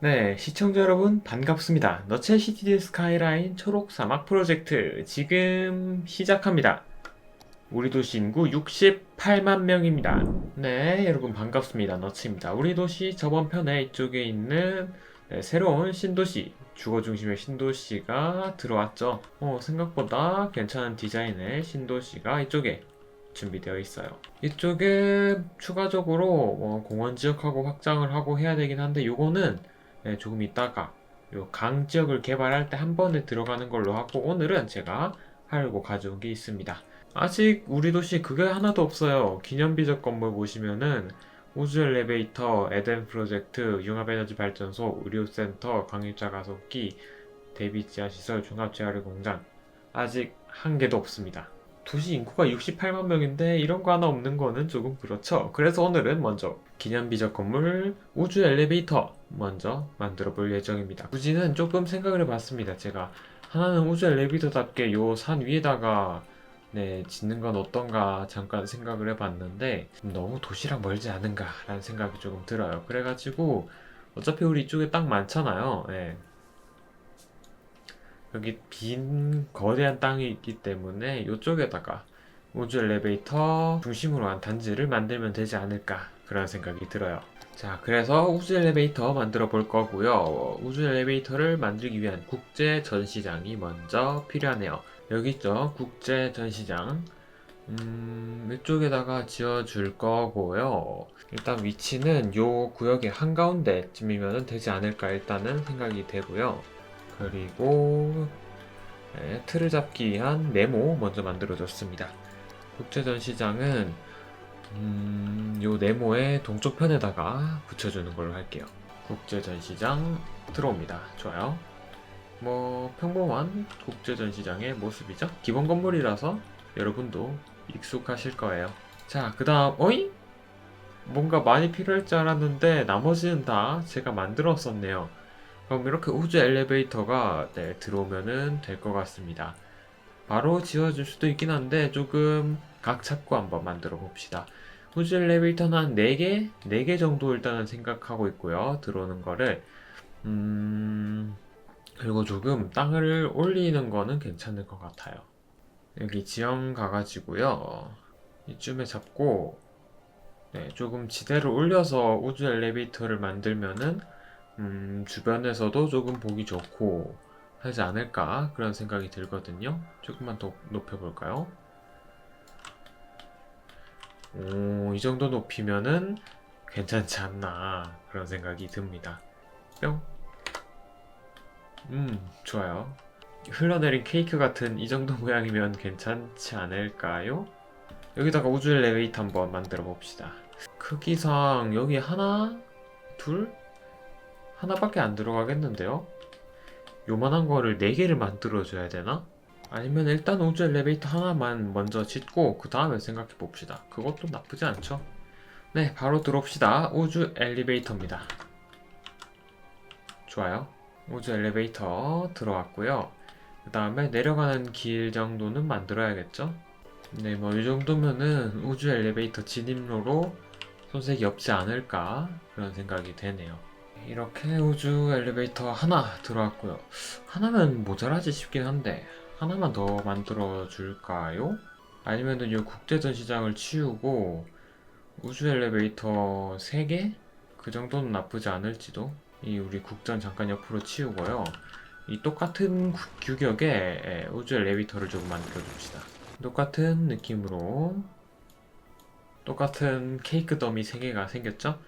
네, 시청자 여러분 반갑습니다. 너체 시티드 스카이라인 초록 사막 프로젝트 지금 시작합니다. 우리 도시 인구 68만 명입니다. 네, 여러분 반갑습니다. 너츠입니다. 우리 도시 저번 편에 이쪽에 있는 네, 새로운 신도시, 주거 중심의 신도시가 들어왔죠. 어, 생각보다 괜찮은 디자인의 신도시가 이쪽에 준비되어 있어요. 이쪽에 추가적으로 어, 공원 지역하고 확장을 하고 해야 되긴 한데 요거는 네, 조금 있다가 요 강 지역을 개발할 때 한 번에 들어가는 걸로 하고 오늘은 제가 하려고 가져온 게 있습니다. 아직 우리 도시 그게 하나도 없어요. 기념비적 건물 보시면은 우주 엘리베이터, 에덴 프로젝트, 융합에너지 발전소, 의료센터, 광입자 가속기, 대비 지하시설, 종합 재활용 공장 아직 한 개도 없습니다. 도시 인구가 68만 명인데 이런 거 하나 없는 거는 조금 그렇죠. 그래서 오늘은 먼저 기념비적 건물 우주 엘리베이터 먼저 만들어 볼 예정입니다. 부지는 조금 생각을 해봤습니다. 제가 하나는 우주 엘리베이터답게 요 산 위에다가 네, 짓는 건 어떤가 잠깐 생각을 해봤는데 너무 도시랑 멀지 않은가라는 생각이 조금 들어요. 그래가지고 어차피 우리 이쪽에 땅 많잖아요. 예. 여기 빈 거대한 땅이 있기 때문에 이쪽에다가 우주 엘리베이터 중심으로 한 단지를 만들면 되지 않을까 그런 생각이 들어요. 자, 그래서 우주 엘리베이터 만들어 볼 거고요. 우주 엘리베이터를 만들기 위한 국제 전시장이 먼저 필요하네요. 여기 있죠. 국제 전시장. 음, 이쪽에다가 지어줄 거고요. 일단 위치는 요 구역의 한가운데쯤이면 되지 않을까 일단은 생각이 되고요. 그리고 네, 틀을 잡기 위한 네모 먼저 만들어줬습니다. 국제전 시장은 음, 요 네모의 동쪽 편에다가 붙여주는 걸로 할게요. 국제전 시장 들어옵니다. 좋아요. 뭐 평범한 국제전 시장의 모습이죠. 기본 건물이라서 여러분도 익숙하실 거예요. 자, 그 다음 어이? 뭔가 많이 필요할 줄 알았는데 나머지는 다 제가 만들었었네요. 그럼 이렇게 우주 엘리베이터가 네, 들어오면은 될것 같습니다. 바로 지워질 수도 있긴 한데 조금 각 잡고 한번 만들어 봅시다. 우주 엘리베이터는 한 4개? 4개 정도 일단은 생각하고 있고요. 들어오는 거를. 음, 그리고 조금 땅을 올리는 거는 괜찮을 것 같아요. 여기 지형 가가지고요. 이쯤에 잡고, 네, 조금 지대를 올려서 우주 엘리베이터를 만들면은 음, 주변에서도 조금 보기 좋고 하지 않을까 그런 생각이 들거든요. 조금만 더 높여볼까요? 오, 이 정도 높이면은 괜찮지 않나 그런 생각이 듭니다. 뿅. 음, 좋아요. 흘러내린 케이크 같은 이 정도 모양이면 괜찮지 않을까요? 여기다가 우주 엘리베이터 한번 만들어 봅시다. 크기상 여기 하나, 둘, 하나밖에 안 들어가겠는데요? 요만한 거를 4개를 만들어줘야 되나? 아니면 일단 우주 엘리베이터 하나만 먼저 짓고 그 다음에 생각해 봅시다. 그것도 나쁘지 않죠? 네, 바로 들어옵시다. 우주 엘리베이터입니다. 좋아요. 우주 엘리베이터 들어왔고요. 그 다음에 내려가는 길 정도는 만들어야겠죠? 네, 뭐 이 정도면은 우주 엘리베이터 진입로로 손색이 없지 않을까 그런 생각이 되네요. 이렇게 우주 엘리베이터 하나 들어왔고요. 하나면 모자라지 싶긴 한데 하나만 더 만들어 줄까요? 아니면은 이 국제 전시장을 치우고 우주 엘리베이터 3개? 그 정도는 나쁘지 않을지도. 이 우리 국전 잠깐 옆으로 치우고요. 이 똑같은 구- 규격의 예, 우주 엘리베이터를 조금 만들어 줍시다. 똑같은 느낌으로 똑같은 케이크 더미 3개가 생겼죠?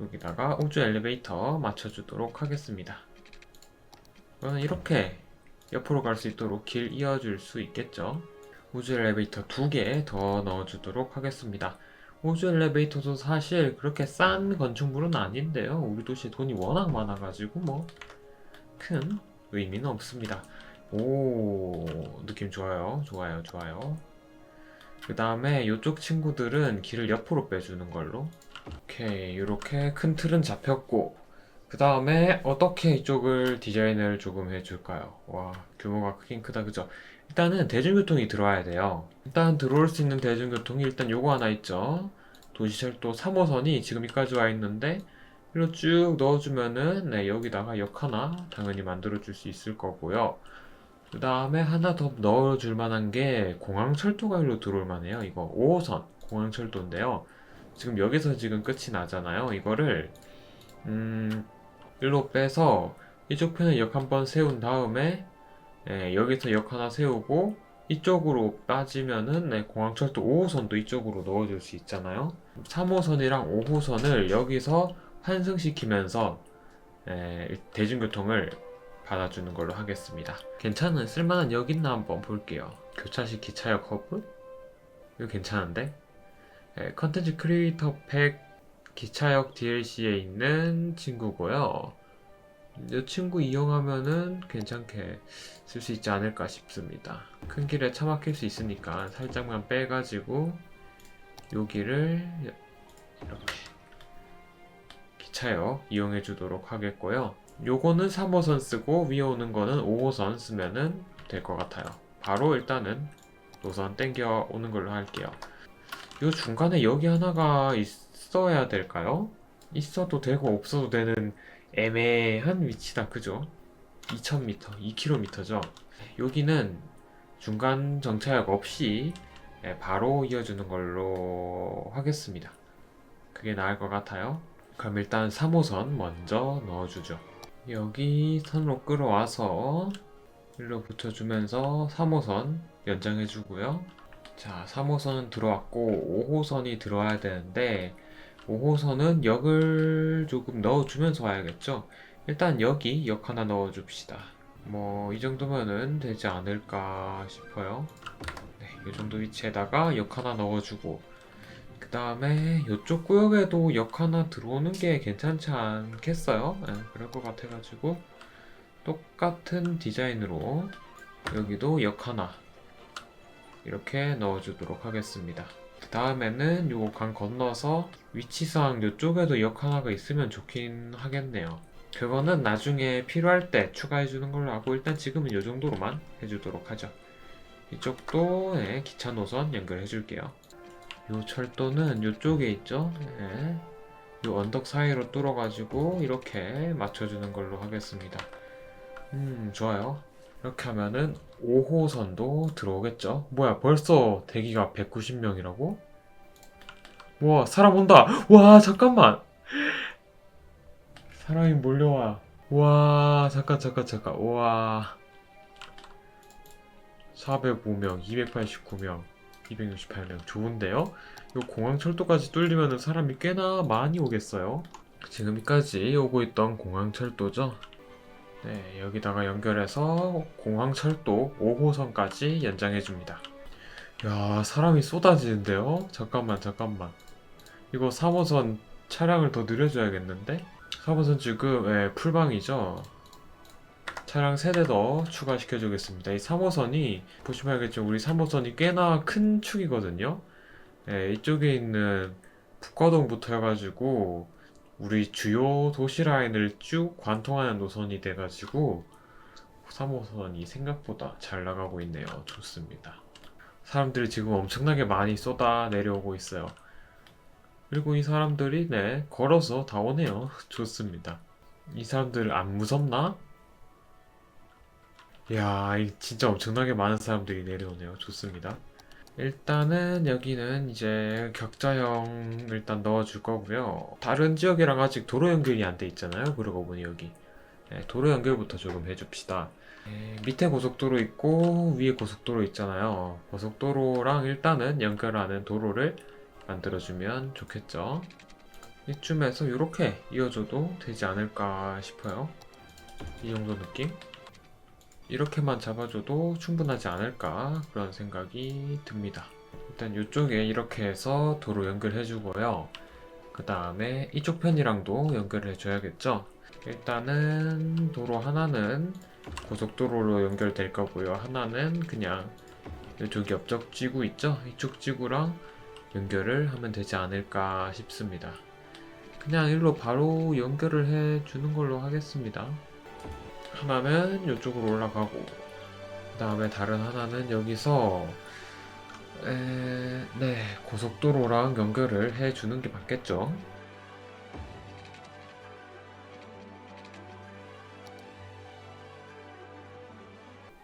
여기다가 우주 엘리베이터 맞춰주도록 하겠습니다. 그러면 이렇게 옆으로 갈 수 있도록 길 이어줄 수 있겠죠? 우주 엘리베이터 두 개 더 넣어주도록 하겠습니다. 우주 엘리베이터도 사실 그렇게 싼 건축물은 아닌데요. 우리 도시에 돈이 워낙 많아가지고 뭐 큰 의미는 없습니다. 오 느낌 좋아요, 좋아요, 좋아요. 그 다음에 이쪽 친구들은 길을 옆으로 빼주는 걸로 오케이 이렇게 큰 틀은 잡혔고 그 다음에 어떻게 이쪽을 디자인을 조금 해줄까요? 와 규모가 크긴 크다 그죠? 일단은 대중교통이 들어와야 돼요 일단 들어올 수 있는 대중교통이 일단 요거 하나 있죠 도시철도 3호선이 지금 여기까지 와 있는데 일로 쭉 넣어주면은 네, 여기다가 역 하나 당연히 만들어줄 수 있을 거고요. 그 다음에 하나 더 넣어줄 만한 게 공항철도가 일로 들어올 만해요. 이거 5호선 공항철도인데요. 지금 여기서 지금 끝이 나잖아요. 이거를 음, 일로 빼서 이쪽 편에 역 한번 세운 다음에 예, 여기서 역 하나 세우고 이쪽으로 빠지면은 네, 공항철도 5호선도 이쪽으로 넣어줄 수 있잖아요. 3호선이랑 5호선을 여기서 환승시키면서 예, 대중교통을 받아주는 걸로 하겠습니다. 괜찮은 쓸만한 역 있나 한번 볼게요. 교차식 기차역 허브? 이거 괜찮은데? 예, 컨텐츠 크리에이터 팩 기차역 DLC에 있는 친구고요. 이 친구 이용하면은 괜찮게 쓸 수 있지 않을까 싶습니다. 큰 길에 차 막힐 수 있으니까 살짝만 빼가지고 여기를 이렇게 기차역 이용해 주도록 하겠고요. 요거는 3호선 쓰고 위에 오는 거는 5호선 쓰면은 될 것 같아요. 바로 일단은 노선 땡겨 오는 걸로 할게요. 요 중간에 여기 하나가 있어야 될까요? 있어도 되고 없어도 되는 애매한 위치다. 그죠? 2000m, 2km죠. 여기는 중간 정차역 없이 예, 바로 이어주는 걸로 하겠습니다. 그게 나을 것 같아요. 그럼 일단 3호선 먼저 넣어주죠. 여기 선으로 끌어와서 일로 붙여주면서 3호선 연장해주고요. 자, 3호선은 들어왔고 5호선이 들어와야 되는데 5호선은 역을 조금 넣어주면서 와야겠죠. 일단 여기 역 하나 넣어줍시다. 뭐 이 정도면은 되지 않을까 싶어요. 네, 이 정도 위치에다가 역 하나 넣어주고 그 다음에 이쪽 구역에도 역 하나 들어오는 게 괜찮지 않겠어요? 네, 그럴 것 같아가지고 똑같은 디자인으로 여기도 역 하나 이렇게 넣어주도록 하겠습니다. 그 다음에는 요 강 건너서 위치상 이쪽에도 역 하나가 있으면 좋긴 하겠네요. 그거는 나중에 필요할 때 추가해주는 걸로 하고 일단 지금은 이 정도로만 해주도록 하죠. 이쪽도 네, 기차 노선 연결해 줄게요. 요 철도는 이쪽에 있죠. 네. 요 언덕 사이로 뚫어가지고 이렇게 맞춰주는 걸로 하겠습니다. 음, 좋아요. 이렇게 하면은 5호선도 들어오겠죠? 뭐야, 벌써 대기가 190명이라고? 와, 사람 온다! 와, 잠깐만! 사람이 몰려와. 와, 잠깐, 잠깐, 잠깐. 와. 405명, 289명, 268명. 좋은데요? 요 공항 철도까지 뚫리면 사람이 꽤나 많이 오겠어요? 지금까지 오고 있던 공항 철도죠? 네, 여기다가 연결해서 공항철도 5호선까지 연장해 줍니다. 야, 사람이 쏟아지는데요? 잠깐만, 잠깐만. 이거 3호선 차량을 더 늘려줘야겠는데? 3호선 지금 예, 풀방이죠? 차량 3대 더 추가시켜 주겠습니다. 이 3호선이, 보시면 알겠지만 우리 3호선이 꽤나 큰 축이거든요? 예, 이쪽에 있는 북과동부터 해가지고 우리 주요 도시 라인을 쭉 관통하는 노선이 돼가지고 3호선이 생각보다 잘 나가고 있네요. 좋습니다. 사람들이 지금 엄청나게 많이 쏟아 내려오고 있어요. 그리고 이 사람들이 네 걸어서 다 오네요. 좋습니다. 이 사람들 안 무섭나? 이 진짜 엄청나게 많은 사람들이 내려오네요. 좋습니다. 일단은 여기는 이제 격자형 일단 넣어줄 거고요. 다른 지역이랑 아직 도로 연결이 안 돼 있잖아요. 그러고 보니 여기 네, 도로 연결부터 조금 해줍시다. 네, 밑에 고속도로 있고 위에 고속도로 있잖아요. 고속도로랑 일단은 연결하는 도로를 만들어주면 좋겠죠. 이쯤에서 이렇게 이어줘도 되지 않을까 싶어요. 이 정도 느낌? 이렇게만 잡아줘도 충분하지 않을까 그런 생각이 듭니다. 일단 이쪽에 이렇게 해서 도로 연결해 주고요. 그 다음에 이쪽 편이랑도 연결을 해줘야겠죠. 일단은 도로 하나는 고속도로로 연결될 거고요. 하나는 그냥 이쪽 옆쪽 지구 있죠? 이쪽 지구랑 연결을 하면 되지 않을까 싶습니다. 그냥 일로 바로 연결을 해 주는 걸로 하겠습니다. 하나는 이쪽으로 올라가고 그 다음에 다른 하나는 여기서 에... 네 고속도로랑 연결을 해주는 게 맞겠죠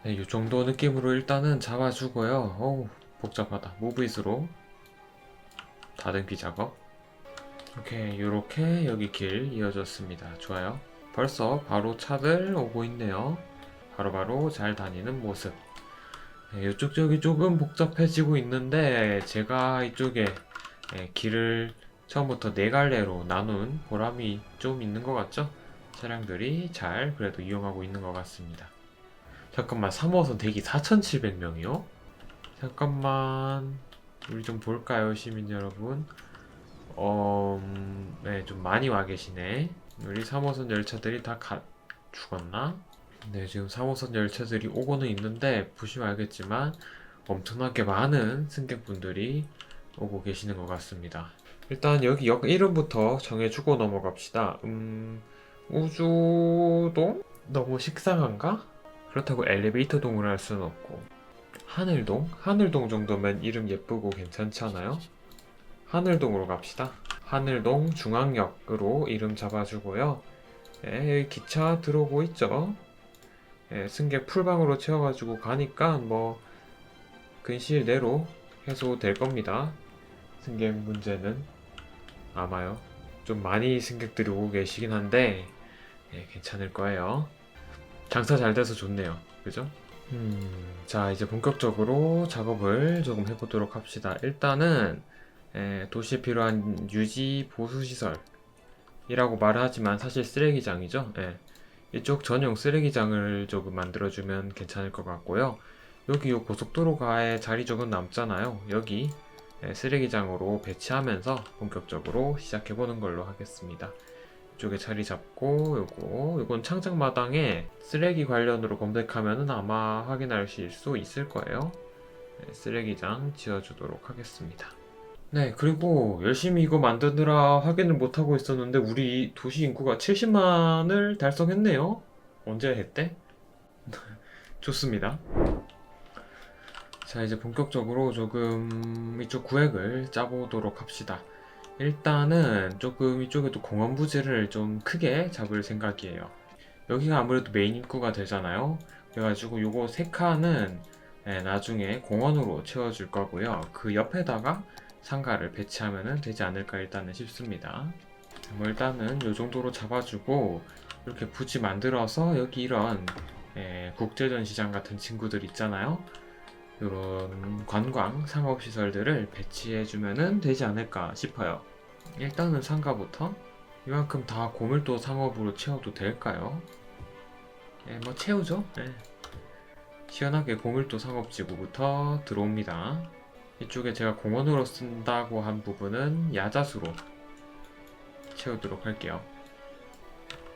네, 이 정도 느낌으로 일단은 잡아주고요. 어우, 복잡하다. 모브잇으로 다듬기 작업. 이렇게, 이렇게 여기 길 이어졌습니다. 좋아요. 벌써 바로 차들 오고 있네요. 바로 바로 잘 다니는 모습. 네, 이쪽 저기 조금 복잡해지고 있는데 제가 이쪽에 네, 길을 처음부터 네 갈래로 나눈 보람이 좀 있는 것 같죠? 차량들이 잘 그래도 이용하고 있는 것 같습니다. 잠깐만 3호선 대기 4,700명이요? 잠깐만 우리 좀 볼까요 시민 여러분? 어... 음, 네, 좀 많이 와 계시네. 우리 3호선 열차들이 다 가... 죽었나? 네, 지금 3호선 열차들이 오고는 있는데 보시면 알겠지만 엄청나게 많은 승객분들이 오고 계시는 것 같습니다. 일단 여기 역 이름부터 정해주고 넘어갑시다. 음, 우주동? 너무 식상한가? 그렇다고 엘리베이터 동을 할 수는 없고 하늘동? 하늘동 정도면 이름 예쁘고 괜찮잖아요? 하늘동으로 갑시다. 하늘동 중앙역으로 이름 잡아주고요. 예, 기차 들어오고 있죠? 예, 승객 풀방으로 채워가지고 가니까 뭐 내로 해소될 겁니다. 승객 문제는 아마요. 좀 많이 승객들이 오고 계시긴 한데 예, 괜찮을 거예요. 장사 잘 돼서 좋네요. 그죠? 음, 자 이제 본격적으로 작업을 조금 해보도록 합시다. 일단은 예, 도시에 필요한 유지 보수 시설이라고 말하지만 사실 쓰레기장이죠. 예, 이쪽 전용 쓰레기장을 조금 만들어주면 괜찮을 것 같고요. 여기 요 고속도로가에 자리 조금 남잖아요. 여기 예, 쓰레기장으로 배치하면서 본격적으로 시작해보는 걸로 하겠습니다. 이쪽에 자리 잡고 요거 요건 창작 마당에 쓰레기 관련으로 검색하면은 아마 확인하실 수 있을 거예요. 네, 쓰레기장 지어주도록 하겠습니다. 네, 그리고 열심히 이거 만드느라 확인을 못하고 있었는데 우리 도시 인구가 70만을 달성했네요. 언제 했대? 좋습니다. 자, 이제 본격적으로 조금 이쪽 구획을 짜보도록 합시다. 일단은 조금 이쪽에도 공원 부지를 좀 크게 잡을 생각이에요. 여기가 아무래도 메인 입구가 되잖아요. 그래가지고 요거 세 칸은 예, 나중에 공원으로 채워줄 거고요. 그 옆에다가 상가를 배치하면 되지 않을까 일단은 싶습니다. 뭐 일단은 요 정도로 잡아주고 이렇게 부지 만들어서 여기 이런 예, 국제전시장 같은 친구들 있잖아요. 이런 관광 상업시설들을 배치해주면 되지 않을까 싶어요. 일단은 상가부터 이만큼 다 고밀도 상업으로 채워도 될까요? 예, 뭐 채우죠. 예. 시원하게 고밀도 상업지구부터 들어옵니다. 이쪽에 제가 공원으로 쓴다고 한 부분은 야자수로 채우도록 할게요.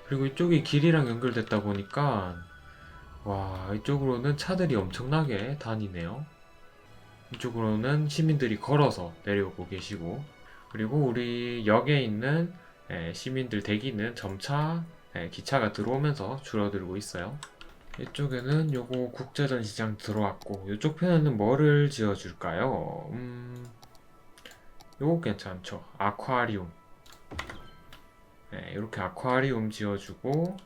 그리고 이쪽이 길이랑 연결됐다 보니까 와 이쪽으로는 차들이 엄청나게 다니네요. 이쪽으로는 시민들이 걸어서 내려오고 계시고 그리고 우리 역에 있는 예, 시민들 대기는 점차 예, 기차가 들어오면서 줄어들고 있어요. 이쪽에는 요거 국제전시장 들어왔고 이쪽 편에는 뭐를 지어줄까요? 음, 요거 괜찮죠. 아쿠아리움. 네, 이렇게 아쿠아리움 지어주고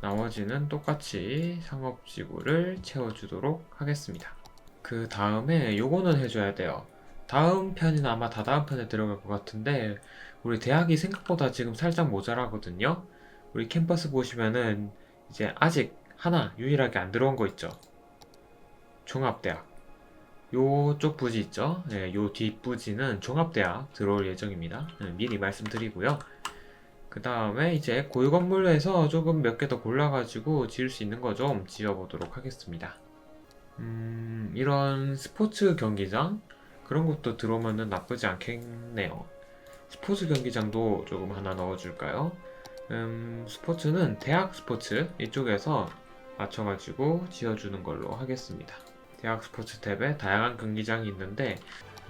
나머지는 똑같이 상업지구를 채워주도록 하겠습니다. 그 다음에 요거는 해줘야 돼요. 다음 편이나 아마 다다음 편에 들어갈 것 같은데 우리 대학이 생각보다 지금 살짝 모자라거든요. 우리 캠퍼스 보시면은 이제 아직 하나 유일하게 안 들어온 거 있죠. 종합대학. 요쪽 부지 있죠. 네, 요 뒷부지는 종합대학 들어올 예정입니다. 네, 미리 말씀드리고요. 그 다음에 이제 고유 건물에서 조금 몇 개 더 골라가지고 지을 수 있는 거 좀 지어보도록 하겠습니다. 음, 이런 스포츠 경기장 그런 것도 들어오면은 나쁘지 않겠네요. 스포츠 경기장도 조금 하나 넣어줄까요? 음, 스포츠는 대학 스포츠 이쪽에서 맞춰가지고 지어주는 걸로 하겠습니다. 대학 스포츠 탭에 다양한 경기장이 있는데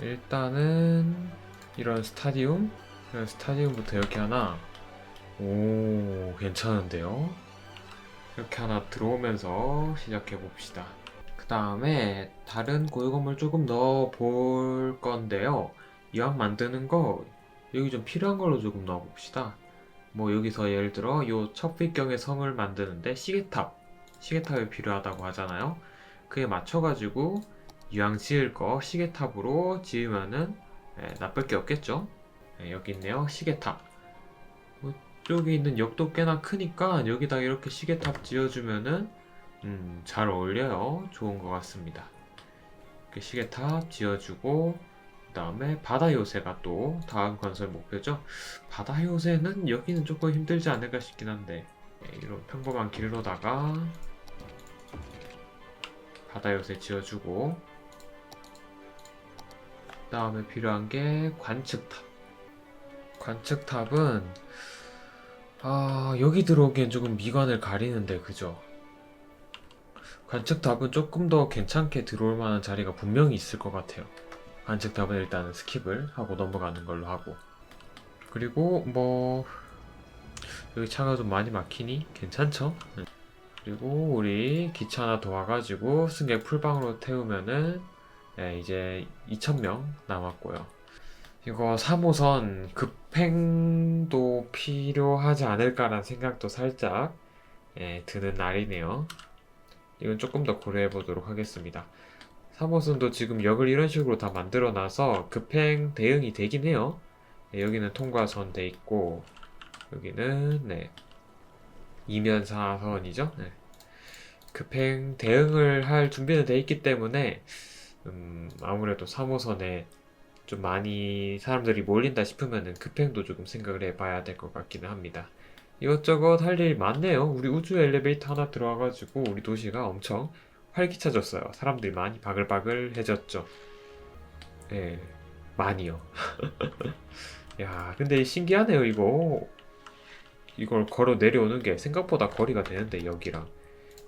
일단은 이런 스타디움 이런 스타디움부터 이렇게 하나 오 괜찮은데요? 이렇게 하나 들어오면서 시작해 봅시다. 그 다음에 다른 고유 건물 조금 넣어 볼 건데요. 이왕 만드는 거 여기 좀 필요한 걸로 조금 넣어 봅시다. 뭐 여기서 예를 들어 요 첩빛경의 성을 만드는데 시계탑 시계탑이 필요하다고 하잖아요. 그에 맞춰가지고 유황 지을 거 시계탑으로 지으면은 예, 나쁠 게 없겠죠. 예, 여기 있네요. 시계탑. 이쪽에 있는 역도 꽤나 크니까 여기다 이렇게 시계탑 지어주면은 음, 잘 어울려요. 좋은 것 같습니다. 이렇게 시계탑 지어주고 그 다음에 바다 요새가 또 다음 건설 목표죠. 바다 요새는 여기는 조금 힘들지 않을까 싶긴 한데 예, 이런 평범한 길로다가 바다 요새 지어주고 그 다음에 필요한 게 관측탑. 관측탑은 아 여기 들어오기엔 조금 미관을 가리는데 그죠? 관측탑은 조금 더 괜찮게 들어올 만한 자리가 분명히 있을 것 같아요. 관측탑은 일단 스킵을 하고 넘어가는 걸로 하고 그리고 뭐 여기 차가 좀 많이 막히니 괜찮죠? 네. 그리고 우리 기차 하나 더 와가지고 승객 풀방으로 태우면은 예, 이제 2,000명 남았고요. 이거 3호선 급행도 필요하지 않을까라는 생각도 살짝 예, 드는 날이네요. 이건 조금 더 고려해 보도록 하겠습니다. 3호선도 지금 역을 이런 식으로 다 만들어 놔서 급행 대응이 되긴 해요. 예, 여기는 통과선 돼 있고 여기는 네. 이면 사선이죠. 네. 급행 대응을 할 준비는 돼 있기 때문에 음, 아무래도 3호선에 좀 많이 사람들이 몰린다 싶으면은 급행도 조금 생각을 해봐야 될 것 같기는 합니다. 이것저것 할일 많네요. 우리 우주 엘리베이터 하나 들어와가지고 우리 도시가 엄청 활기차졌어요. 사람들이 많이 바글바글해졌죠. 예, 많이요. 야, 근데 신기하네요, 이거. 이걸 걸어 내려오는 게 생각보다 거리가 되는데, 여기랑.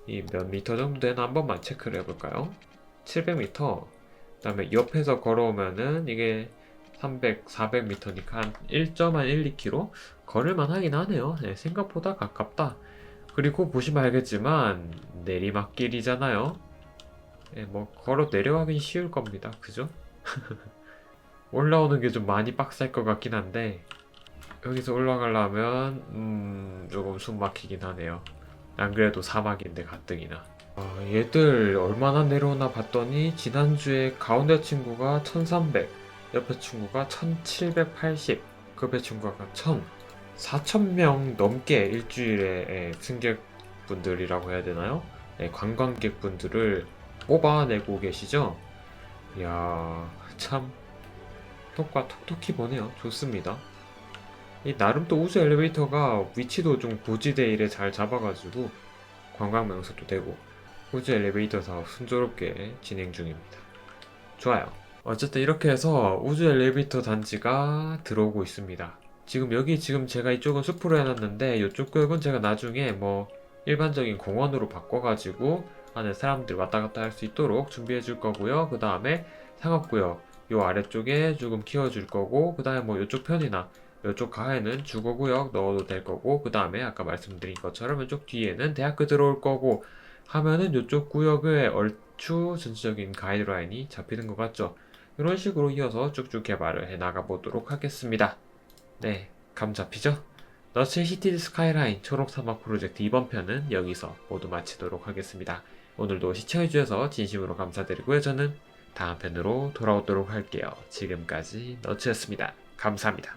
이 몇 미터 정도 되나 한 번만 체크를 해볼까요? 700m. 그 다음에 옆에서 걸어오면은 이게 300, 400m니까 한 1.12km? 걸을만 하긴 하네요. 네, 생각보다 가깝다. 그리고 보시면 알겠지만 내리막길이잖아요. 네, 뭐 걸어 내려가긴 쉬울 겁니다. 그죠? 올라오는 게 좀 많이 빡셀 것 같긴 한데 여기서 올라가려면 음, 조금 숨 막히긴 하네요. 안 그래도 사막인데 가뜩이나. 아, 얘들 얼마나 내려오나 봤더니 지난주에 가운데 친구가 1300, 옆에 친구가 1780, 그 옆에 친구가 1000, 4000명 넘게 일주일에 예, 승객분들이라고 해야 되나요? 예, 관광객분들을 뽑아내고 계시죠? 이야, 참 톡과 톡톡히 보네요. 좋습니다. 이 나름 또 우주 엘리베이터가 위치도 좀 고지대 일에 잘 잡아가지고 관광 명소도 되고 우주 엘리베이터 사업 순조롭게 진행 중입니다. 좋아요. 어쨌든 이렇게 해서 우주 엘리베이터 단지가 들어오고 있습니다. 지금 여기 지금 제가 이쪽은 숲으로 해놨는데 이쪽 구역은 제가 나중에 뭐 일반적인 공원으로 바꿔가지고 안에 사람들이 왔다 갔다 할 수 있도록 준비해 줄 거고요. 그 다음에 상업구역 요 아래쪽에 조금 키워줄 거고 그 다음에 뭐 이쪽 편이나 이쪽 가에는 주거구역 넣어도 될 거고 그 다음에 아까 말씀드린 것처럼 이쪽 뒤에는 대학교 들어올 거고 하면은 이쪽 구역에 얼추 전체적인 가이드라인이 잡히는 것 같죠. 이런 식으로 이어서 쭉쭉 개발을 해 나가 보도록 하겠습니다. 네, 감 잡히죠? 너츠의 시티드 스카이라인 초록 사막 프로젝트 이번 편은 여기서 모두 마치도록 하겠습니다. 오늘도 시청해주셔서 진심으로 감사드리고요. 저는 다음 편으로 돌아오도록 할게요. 지금까지 너츠였습니다. 감사합니다.